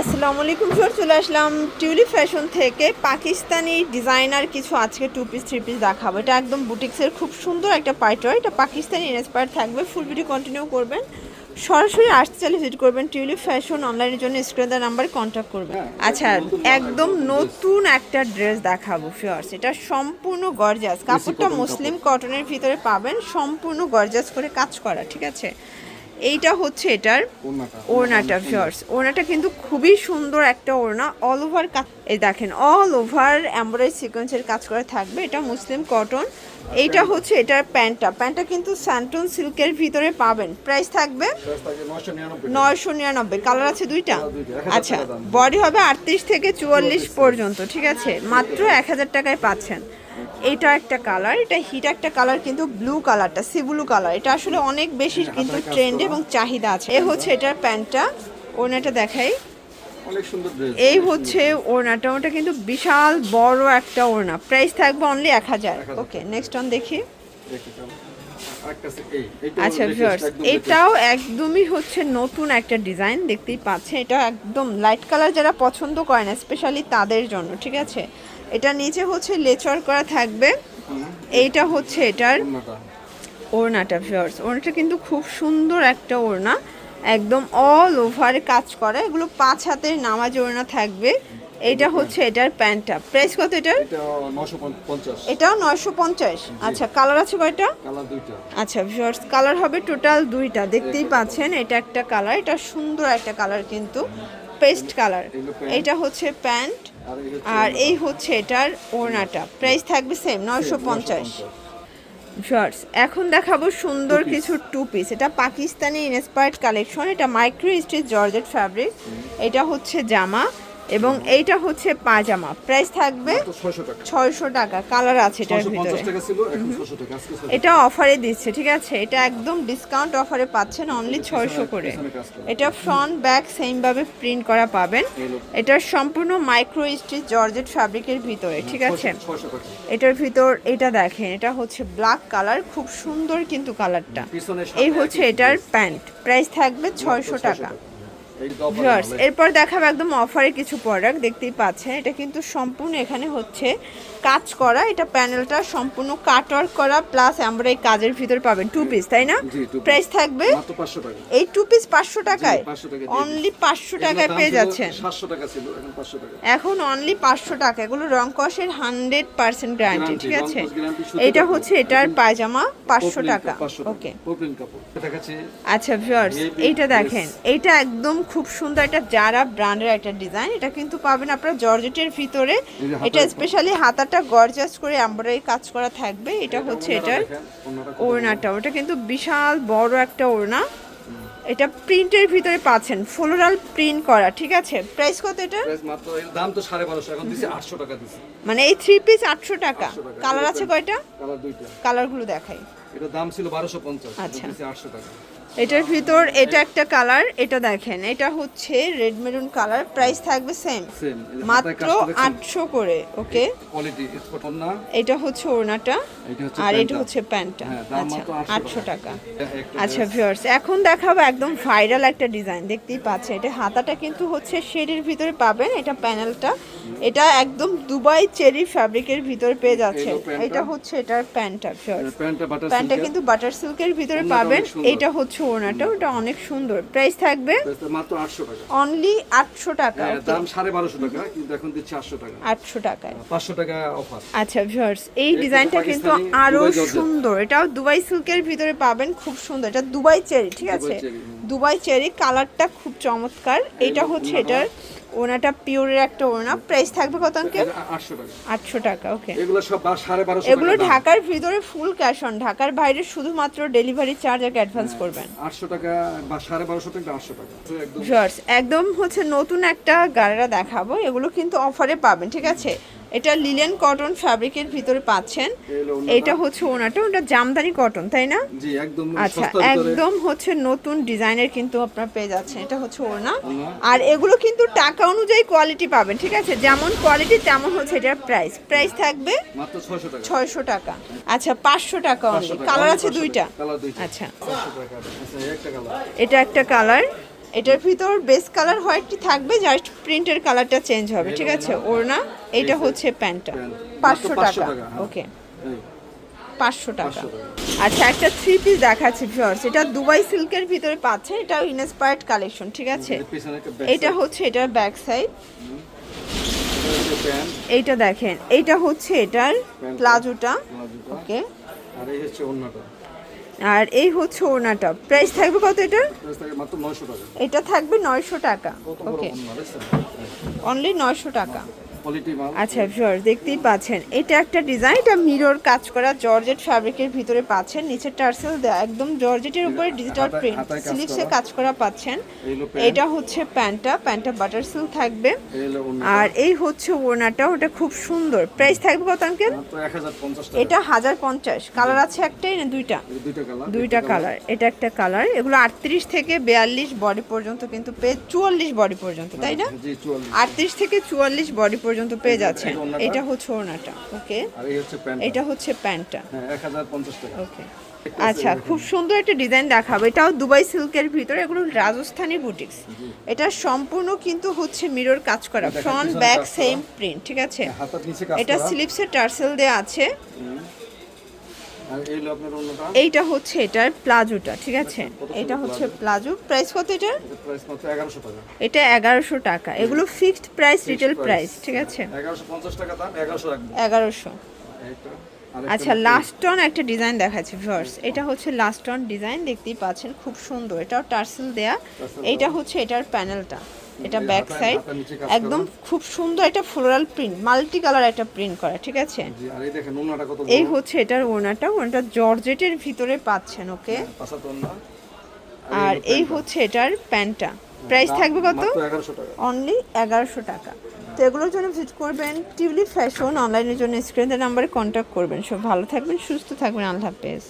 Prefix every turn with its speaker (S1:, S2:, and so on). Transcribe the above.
S1: আসসালামু আলাইকুম স্যার চলে আসলাম টিউলিপ ফ্যাশন থেকে। পাকিস্তানি ডিজাইনার কিছু আজকে টু পিস থ্রি পিস দেখাবো। এটা একদম বুটিক্সের খুব সুন্দর একটা পাইটর এটা পাকিস্তানি ইন্সপায়ার থাকবে। ফুল ভিডিও কন্টিনিউ করবেন। সরাসরি আসতে চাইলে ভিজিট করবেন টিউলিপ ফ্যাশন অনলাইনের জন্য। স্ক্রিন দেওয়ার নাম্বারে কন্ট্যাক্ট করবেন। আচ্ছা একদম নতুন একটা ড্রেস দেখাবো ফিয়ার্স এটা সম্পূর্ণ গর্জাস কাপড়টা মুসলিম কটনের ভিতরে পাবেন। সম্পূর্ণ গর্জাস করে কাজ করা ঠিক আছে? এইটা হচ্ছে এটার
S2: ওড়নাটা।
S1: ভিউয়ার্স ওড়নাটা কিন্তু খুবই সুন্দর একটা ওড়না। অল ওভার এই দেখেন অল ওভার এমব্রয়ডারি সিকোয়েন্সের কাজ করা থাকবে। এটা মুসলিম কটন এইটা হচ্ছে এটার প্যান্টটা। প্যান্টটা কিন্তু স্যান্টন সিল্কের ভিতরে পাবেন। প্রাইস থাকবে
S2: প্রাইস থাকে 999
S1: নয়শো নিরানব্বই। কালার আছে দুইটা?
S2: কালার দুইটা, 1000
S1: আচ্ছা বডি হবে আটত্রিশ থেকে চুয়াল্লিশ পর্যন্ত ঠিক আছে? মাত্র এক হাজার টাকায় পাচ্ছেন। এটা একটা কালার এটা হিট একটা কালার কিন্তু ব্লু কালারটা সি ব্লু কালার এটা আসলে অনেক বেশি কিন্তু ট্রেন্ড এবং চাহিদা আছে। এ হচ্ছে এটার প্যান্টটা ওনাটা দেখাই। এই হচ্ছে ওড়নাটা ওটা কিন্তু বিশাল বড় একটা ওড়না। প্রাইস থাকবে অনলি এক হাজার। ওকে নেক্সট অন দেখি। আচ্ছা ভিউয়ার্স এটাও একদমই হচ্ছে নতুন একটা ডিজাইন দেখতেই পাচ্ছেন। এটা একদম লাইট কালার যারা পছন্দ করেন স্পেশালি তাদের জন্য ঠিক আছে? এটা নিচে হচ্ছে লেচর করা থাকবে। এইটা হচ্ছে এটার
S2: ওড়নাটা
S1: ভিউয়ার্স ওড়নাটা কিন্তু খুব সুন্দর একটা ওড়না। একদম অল ওভারে কাজ করা। এগুলো পাঁচ হাতের নামাজ ওড়না থাকবে। এইটা হচ্ছে এটার প্যান্টটা। প্রাইস কত এটার?
S2: এটা 950
S1: এটাও নয়শো পঞ্চাশ। আচ্ছা কালার আছে কয়টা? আচ্ছা ভিউয়ার্স কালার হবে টোটাল দুইটা। দেখতেই পাচ্ছেন এটা একটা কালার এটা সুন্দর একটা কালার কিন্তু। Paste colour. এটা হচ্ছে প্যান্ট
S2: আর এই হচ্ছে
S1: এটার ওড়নাটা। প্রাইস থাকবে সেম নয়শো পঞ্চাশ। শর্টস এখন দেখাবো সুন্দর কিছু টু পিস এটা পাকিস্তানি ইন্সপায়ার্ড কালেকশন এটা মাইক্রো স্টিচ জর্জেট ফ্যাব্রিক এটা হচ্ছে জামা। এবং এইটা হচ্ছে পাজামা প্রাইস থাকবে
S2: তো 600 টাকা।
S1: ছয়শো টাকা কালার আছে এটার ভিতরে।
S2: 650 টাকা ছিল এখন 600 টাকা আজকে 600
S1: এটা অফারে দিচ্ছে ঠিক আছে? এটা একদম ডিসকাউন্ট অফারে পাচ্ছেন অনলি ছয়শো করে। এটা ফ্রন্ট ব্যাক সেমভাবে প্রিন্ট করা পাবেন। এটার সম্পূর্ণ মাইক্রো স্টিচ জর্জেট ফ্যাব্রিকের ভিতরে ঠিক আছে? এটার ভিতর এটা দেখেন এটা হচ্ছে ব্ল্যাক কালার খুব সুন্দর কিন্তু কালারটা এই হচ্ছে এটার প্যান্ট। প্রাইস থাকবে ছয়শো টাকা। ভিউয়ার্স এরপর দেখাবো একদম অফারে কিছু প্রোডাক্ট দেখতেই পাচ্ছেন। এটা কিন্তু সম্পূর্ণ এখানে হচ্ছে কাজ করা। এটা প্যানেলটা সম্পূর্ণ কাট ওয়ার্ক করা প্লাস আমরা এই কাজের ভিতর পাবেন টু পিস তাই না? প্রাইস থাকবে
S2: মাত্র 500 টাকা।
S1: এই টু পিস পাঁচশো টাকায়।
S2: 500 টাকা দিয়ে
S1: অনলি পাঁচশো টাকায় পেয়ে যাচ্ছেন।
S2: 700 টাকা ছিল এখন 500 টাকা।
S1: এখন অনলি পাঁচশো টাকা। এগুলো রং কষের হান্ড্রেড পার্সেন্ট গ্যারান্টি ঠিক আছে? এটা হচ্ছে এটার পায়জামা পাঁচশো টাকা।
S2: 500 টাকা।
S1: ওকে
S2: কাপড়।
S1: আচ্ছা ভিউয়ার্স এইটা দেখেন। এইটা একদম খুব সুন্দর একটা যারা ব্র্যান্ডের একটা ডিজাইন। এটা কিন্তু পাবেন আপনারা জর্জেটের ভিতরে। এটা স্পেশালি হাতাটা গর্জাস করে এমব্রয়ডারি কাজ করা থাকবে। এটা হচ্ছে এটার
S2: ওড়নাটা
S1: ওটা কিন্তু বিশাল বড় একটা ওড়না। এটা প্রিন্টের ভিতরে পাচ্ছেন ফ্লোরাল প্রিন্ট করা ঠিক আছে? প্রাইস কত এটা
S2: প্রাইস মাত্র এর দাম তো সাড়ে বারোশো এখন দিছি আটশো টাকা দিছি।
S1: মানে এই থ্রি পিস আটশো টাকা।
S2: 800 টাকা।
S1: কালার আছে কয়টা?
S2: কালার দুইটা।
S1: কালারগুলো দেখাই।
S2: এটা দাম ছিল বারোশো পঞ্চাশ
S1: আচ্ছা।
S2: দিছি আটশো টাকা।
S1: এটার ভিতর এটা একটা কালার এটা দেখেন এটা হচ্ছে রেড মেরুন কালার প্রাইস থাকবে সেম মাত্র আটশো করে ওকে
S2: কোয়ালিটি স্পট না?
S1: এটা হচ্ছে ওড়নাটা আর এটা হচ্ছে প্যান্টটা।
S2: হ্যাঁ,
S1: আচ্ছা
S2: 800
S1: আটশো টাকা। আচ্ছা ভিউয়ার্স এখন দেখাবো একদম ভাইরাল একটা ডিজাইন দেখতেই পাচ্ছেন এটা হাতাটা কিন্তু হচ্ছে শেডের ভিতরে পাবেন এটা প্যানেলটা। এটা একদম দুবাই চেরি ফ্যাব্রিকের ভিতরে পেয়ে যাচ্ছে। এটা হচ্ছে এটার প্যান্টটা ভিউয়ার্স
S2: প্যান্টটা
S1: কিন্তু বাটার সিল্কের ভিতরে পাবেন এটা হচ্ছে ওড়নাটা ওটা অনেক সুন্দর। প্রাইস থাকবে
S2: মাত্র আটশো টাকা।
S1: অনলি আটশো টাকা
S2: হ্যাঁ, দাম সাড়ে বারোশো টাকা কিন্তু এখন দিচ্ছি আটশো টাকা।
S1: আটশো টাকায়।
S2: পাঁচশো টাকা অফার
S1: আচ্ছা ভিউয়ার্স এই ডিজাইনটা কিন্তু
S2: আরও
S1: সুন্দর। এটাও দুবাই সিল্কের ভিতরে পাবেন খুব সুন্দর। এটা দুবাই চেরি ঠিক আছে?
S2: দুবাই চেরি,
S1: কালারটা খুব চমৎকার। এটা হচ্ছে। এটার ওনাটা পিওরের একটা ওনা প্রাইস থাকবে কত অঙ্কে
S2: আটশো টাকা।
S1: ওকে
S2: এগুলো সব সাড়ে বারোশো
S1: এগুলো ঢাকার ভিতরে ফুল ক্যাশ অন ঢাকার বাইরে শুধুমাত্র ডেলিভারি চার্জ আগে অ্যাডভান্স করবেন।
S2: আটশো টাকা বা সাড়ে বারোশো টাকা আটশো টাকা। একদম
S1: হচ্ছে নতুন একটা গাড়িরা দেখাবো। এগুলো কিন্তু অফারে পাবেন ঠিক আছে? এটা লিলেন কটন ফ্যাব্রিকের ভিতরে পাচ্ছেন। এটা হচ্ছে ওনাটা ওটা জামদানি কটন তাই না? আচ্ছা একদম হচ্ছে নতুন ডিজাইনের কিন্তু আপনার পেয়ে যাচ্ছেন। এটা হচ্ছে ওড়না। আর এগুলো কিন্তু টাকা অনুযায়ী কোয়ালিটি পাবেন ঠিক আছে? যেমন কোয়ালিটি তেমন হচ্ছে এটার প্রাইস প্রাইস থাকবে
S2: ছয়শো টাকা।
S1: আচ্ছা পাঁচশো টাকা অনলি কালার আছে দুইটা? আচ্ছা।
S2: আচ্ছা
S1: এটা একটা কালার এটার ভিতর বেস কালার হোয়াইটটি থাকবে জাস্ট প্রিন্টের কালারটা চেঞ্জ হবে ঠিক আছে? ওড়না এটা হচ্ছে প্যান্টটা। পাঁচশো
S2: 500
S1: টাকা
S2: টাকা, হ্যাঁ।
S1: ওকে পাঁচশো টাকা।
S2: 500 টাকা।
S1: আচ্ছা একটা থ্রি পিস দেখাচ্ছি ভিউয়ার্স এটা দুবাই সিল্কের ভিতরে পাচ্ছে এটাও ইনস্পায়ার্ড কালেকশন ঠিক আছে? এটা হচ্ছে এটার ব্যাক সাইড এইটা দেখেন এইটা হচ্ছে এটার প্লাজোটা। ওকে
S2: আর এই হচ্ছে
S1: আর এই হচ্ছে ওনাটা প্রাইস থাকবে কত এটা?
S2: প্রাইস থাকে মাত্র নয়শো টাকা।
S1: এটা থাকবে নয়শো টাকা। ওকে অনলি নয়শো টাকা। আচ্ছা ভিউয়ার দেখতেই পাচ্ছেন। এটা একটা ডিজাইন এটা মিরর কাজ করা জর্জেট ফ্যাব্রিকের ভিতরে পাচ্ছেন নিচে টার্সেল একদম জর্জেটের উপরে ডিজিটাল প্রিন্ট
S2: হাতায় কাজ করা।
S1: পাচ্ছেন। এটা হচ্ছে প্যান্টটা প্যান্টটা বাটার সিল্ক থাকবে। আর এই হচ্ছে ওড়নাটা ওটা খুব সুন্দর। প্রাইস থাকবে কত আঙ্কেল এটা হাজার পঞ্চাশ। কালার আছে একটাই না দুইটা?
S2: দুইটা কালার
S1: এটা একটা কালার এগুলো আটত্রিশ থেকে বিয়াল্লিশ বডি পর্যন্ত কিন্তু পেয়ে চুয়াল্লিশ বডি পর্যন্ত তাই না? আটত্রিশ থেকে চুয়াল্লিশ বডি পর্যন্ত পেয়ে যাচ্ছেন।
S2: এটা
S1: হচ্ছে ওড়নাটা ওকে?
S2: আর এই হচ্ছে প্যান্ট
S1: এটা হচ্ছে প্যান্টটা।
S2: হ্যাঁ
S1: ওকে। আচ্ছা খুব সুন্দর একটা ডিজাইন দেখাবো। এটাও দুবাই সিল্কের ভিতরে এগুলো রাজস্থানি বুটিক্স এটা সম্পূর্ণ কিন্তু হচ্ছে মিরর কাজ করা ফ্রন্ট ব্যাক সেম প্রিন্ট ঠিক আছে?
S2: কাজ
S1: এটা
S2: স্লিপসের
S1: স্লিপসে টার্সেল দেওয়া আছে
S2: হুম। আর এই হলো আপনার অন্যটা
S1: এইটা হচ্ছে এটার প্লাজোটা ঠিক আছে? এটা হচ্ছে
S2: প্লাজো।
S1: প্রাইস কত এটা
S2: এটা এগারোশো টাকা।
S1: এটা এগুলো ফিক্সড প্রাইস রিটেল প্রাইস ঠিক আছে?
S2: এগারোশো দাম এগারোশো
S1: আচ্ছা লাস্ট অন একটা ডিজাইন দেখাচ্ছি ভিউয়ার্স এটা হচ্ছে লাস্ট অন ডিজাইন দেখতেই পাচ্ছেন খুব সুন্দর। এটাও টার্সেল দেয়া। এইটা হচ্ছে এটার প্যানেলটা এটা ব্যাক সাইড একদম খুব সুন্দর একটা ফ্লোরাল প্রিন্ট মাল্টি কালার একটা প্রিন্ট করা ঠিক আছে?
S2: এই
S1: হচ্ছে এটার ওনাটা ওনাটা জর্জেটের ভিতরে পাচ্ছেন ওকে?
S2: অন্য
S1: আর এই হচ্ছে এটার প্যান্টটা। প্রাইস থাকবে কত? অনলি এগারোশো টাকা। তো এগুলোর জন্য ভিজিট করবেন টিউলিপ ফ্যাশন অনলাইনের জন্য স্ক্রিনের নাম্বারে কন্ট্যাক্ট করবেন। সব ভালো থাকবেন সুস্থ থাকবেন আল্লাহ হাফেজ।